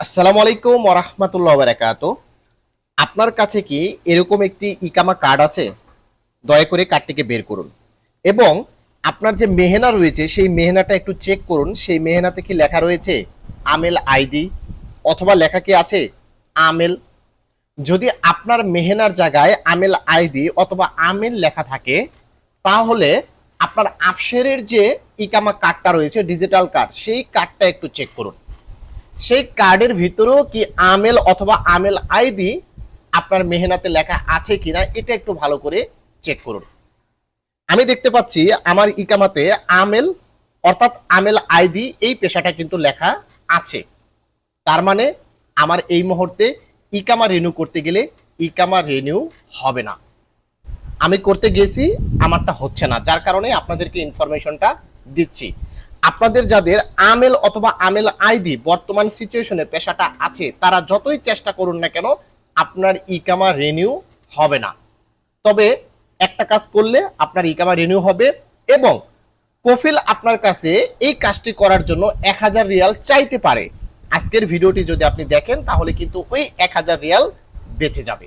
আসসালামু আলাইকুম ওরহমতুল্লাহ বারাকাত আপনার কাছে কি এরকম একটি ইকামা কার্ড আছে? দয়া করে কার্ডটিকে বের করুন। এবং আপনার যে মেহেনা রয়েছে, সেই মেহেনাটা একটু চেক করুন। সেই মেহেনাতে কি লেখা রয়েছে? আমেল আইডি অথবা লেখা কি আছে? আমেল। যদি আপনার মেহেনার জায়গায় আমেল আইডি অথবা আমেল লেখা থাকে, তাহলে আপনার আপসেরের যে ইকামা কার্ডটা রয়েছে ডিজিটাল কার্ড সেই কার্ডটা একটু চেক করুন। সেই কার্ডের ভিতরেও কি আমেল অথবা আমেল আইডি আপনার মেহনাতে লেখা আছে কিনা, এটা একটু ভালো করে চেক করুন। আমি দেখতে পাচ্ছি আমার ইকামাতে আমেল অর্থাৎ আমেল আইডি এই পেশাটা কিন্তু লেখা আছে। তার মানে আমার এই মুহূর্তে ইকামা রিনিউ করতে গেলে ইকামা রিনিউ হবে না। আমি করতে গেছি, আমারটা হচ্ছে না। যার কারণে আপনাদেরকে ইনফরমেশনটা দিচ্ছি। আপনাদের যাদের আমেল অথবা আমেল আইডি বর্তমান সিচুয়েশনে পেশাটা আছে, তারা যতই চেষ্টা করুন না কেন, আপনার ইকামা রিনিউ হবে না। তবে একটা কাজ করলে আপনার ইকামা রিনিউ হবে এবং কফিল আপনার কাছে এই কাজটি করার জন্য এক হাজার রিয়াল চাইতে পারে। আজকের ভিডিওটি যদি আপনি দেখেন, তাহলে কিন্তু ওই এক হাজার রিয়াল বেঁচে যাবে।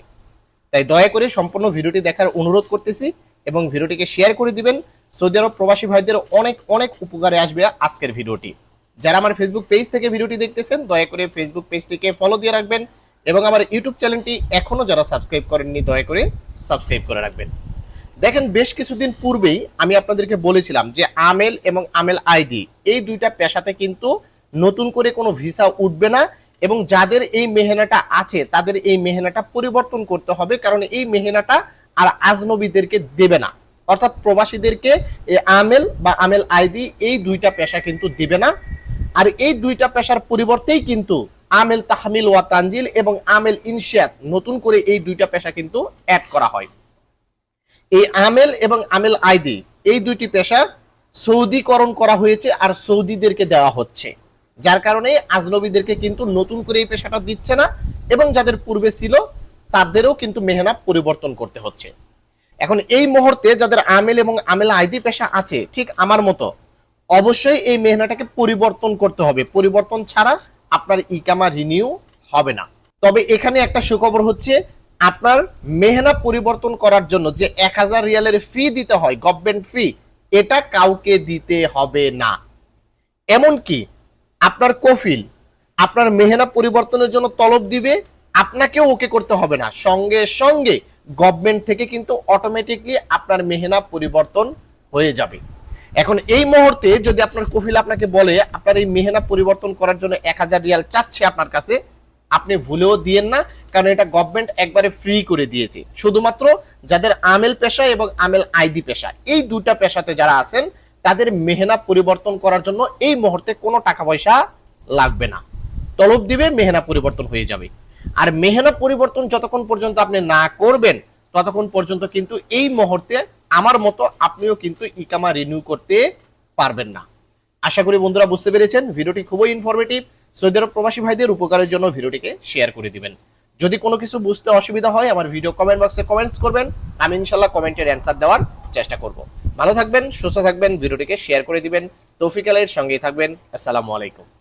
তাই দয়া করে সম্পূর্ণ ভিডিওটি দেখার অনুরোধ করতেছি এবং ভিডিওটিকে শেয়ার করে দিবেন। সৌদি আরব প্রবাসী ভাইদের অনেক অনেক উপকারে আসবে আজকের ভিডিওটি। যারা আমার ফেসবুক পেজ থেকে ভিডিওটি দেখতেছেন, দয়া করে ফেসবুক পেজটিকে ফলো দিয়ে রাখবেন এবং আমার ইউটিউব চ্যানেলটি এখনও যারা সাবস্ক্রাইব করেননি, দয়া করে সাবস্ক্রাইব করে রাখবেন। দেখেন, বেশ কিছুদিন পূর্বেই আমি আপনাদেরকে বলেছিলাম যে আমেল এবং আমেল আইডি এই দুইটা পেশাতে কিন্তু নতুন করে কোনো ভিসা উঠবে না এবং যাদের এই মেহনাটা আছে, তাদের এই মেহনাটা পরিবর্তন করতে হবে, কারণ এই মেহনাটা আর আজনবীদেরকে দেবে না। অর্থাৎ প্রবাসীদেরকে আমেল বা আমেল আইডি এই দুইটা পেশা কিন্তু দিবে না। আর এই দুইটা পেশার পরিবর্তেই কিন্তু আমেল তাহমিল ওয়া তানজিল এবং আমেল ইনশিয়াত নতুন করে এই দুইটা পেশা কিন্তু অ্যাড করা হয়। এই আমেল এবং আমেল আইডি এই দুইটি পেশা সৌদিকরণ করা হয়েছে আর সৌদিদেরকে দেওয়া হচ্ছে। যার কারণে আজনবীদেরকে কিন্তু নতুন করে এই পেশাটা দিচ্ছে না এবং যাদের পূর্বে ছিল তাদেরও কিন্তু মেহনা পরিবর্তন করতে হচ্ছে। এখন এই মুহূর্তে যাদের আমেল এবং আমেল আইডি পেশা আছে, ঠিক আমার মতো, অবশ্যই এই মেহনাটাকে পরিবর্তন করতে হবে। পরিবর্তন ছাড়া আপনার ইকামা রিনিউ হবে না। তবে এখানে একটা সুখবর হচ্ছে, আপনার মেহনা পরিবর্তন করার জন্য যে এক হাজার রিয়ালের ফি দিতে হয় গভর্নমেন্ট ফি এটা কাউকে দিতে হবে না। এমনকি আপনার কফিল, আপনার মেহনা পরিবর্তনের জন্য তলব দিবে, আপনাকেও ওকে করতে হবে না। সঙ্গে সঙ্গে গভর্নমেন্ট থেকে কিন্তু অটোমেটিকলি আপনার মেহনা পরিবর্তন হয়ে যাবে। এখন এই মুহূর্তে যদি আপনার কফিল আপনাকে বলে, আপনার এই মেহনা পরিবর্তন করার জন্য এক হাজার রিয়াল চাচ্ছে আপনার কাছে, আপনি ভুলেও দিয়েন না, কারণ এটা গভর্নমেন্ট একবারে ফ্রি করে দিয়েছে। শুধুমাত্র যাদের আমেল পেশা এবং আমেল আইডি পেশা, এই দুটা পেশাতে যারা আছেন, তাদের মেহনা পরিবর্তন করার জন্য এই মুহূর্তে কোনো টাকা পয়সা লাগবে না। তলব দিবে মেহনা পরিবর্তন হয়ে যাবে। আর মেহনা পরিবর্তন যতক্ষণ পর্যন্ত আপনি না করবেন, ততক্ষণ পর্যন্ত কিন্তু এই মুহূর্তে আমার মতো আপনিও কিন্তু ইকামা রিনিউ করতে পারবেন না। আশা করি বন্ধুরা বুঝতে পেরেছেন, ভিডিওটি খুবই ইনফরমেটিভ সৌদি আরব প্রবাসী ভাইদের উপকারের জন্য ভিডিওটিকে শেয়ার করে দিবেন। যদি কোনো কিছু বুঝতে অসুবিধা হয়, আমার ভিডিও কমেন্ট বক্সে কমেন্টস করবেন। আমি ইনশাল্লাহ কমেন্টের অ্যান্সার দেওয়ার চেষ্টা করব। ভালো থাকবেন, সুস্থ থাকবেন, ভিডিওটিকে শেয়ার করে দিবেন। তৌফিক আলের সঙ্গেই থাকবেন। আসসালামু আলাইকুম।